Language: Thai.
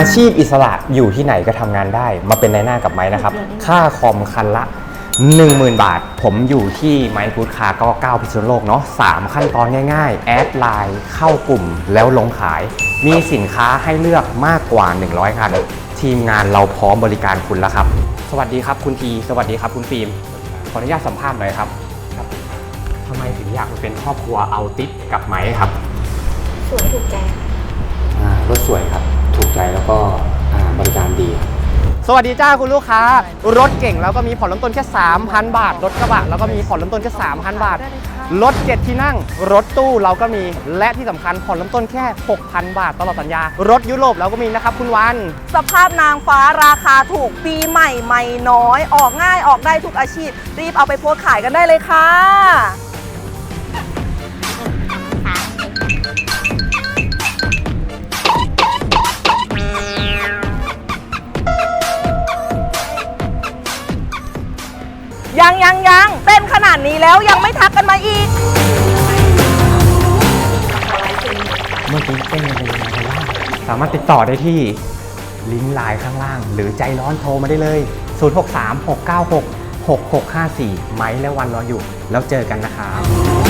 อาชีพอิสระอยู่ที่ไหนก็ทำงานได้ มาเป็นนายหน้ากับไม้นะครับ ค่าคอมคันละ 10,000 บาท ผมอยู่ที่ไมค์ฟูดคาร์ก็ 9 พิษณุโลกเนาะ3ขั้นตอนง่ายๆ แอดไลน์เข้ากลุ่มแล้วลงขาย มีสินค้าให้เลือกมากกว่า 100 คัน ทีมงานเราพร้อมบริการคุณแล้วครับ สวัสดีครับคุณที สวัสดีครับคุณฟิล์ม ขออนุญาตสัมภาษณ์หน่อยครับครับทำไมถึงอยากมาเป็นครอบครัวเอาติปกับไม้ครับ สวยถูกใจอ่ารถสวยครับถูก ใจแล้วก็อ่าบริการดีครับสวัสดีจ้าคุณลูกค้า รถเก่งแล้วก็มีผ่อนเริ่มต้นแค่ 3,000 บาท รถกระบะแล้วก็มีผ่อนเริ่มต้นแค่ 3,000 บาท รถ 7 ที่นั่ง รถตู้เราก็มี และที่สำคัญผ่อนเริ่มต้นแค่ 6,000 บาทตลอดสัญญา รถยุโรปเราก็มีนะครับคุณวัน สภาพนางฟ้าราคาถูกปีใหม่ใหม่น้อย ออกง่ายออกได้ทุกอาชีพ รีบเอาไปโพสต์ขายกันได้เลยค่ะ ยังยังยังเต้นขนาดนี้แล้วยังไม่ทักกันมาอีก เมื่อกี้เต้นกันเป็นยังไงกันบ้างสามารถติดต่อได้ที่ลิงก์ไลน์ข้างล่าง หรือใจร้อนโทรมาได้เลย 063 696 6654 ไม้และวันรออยู่ แล้วเจอกันนะครับ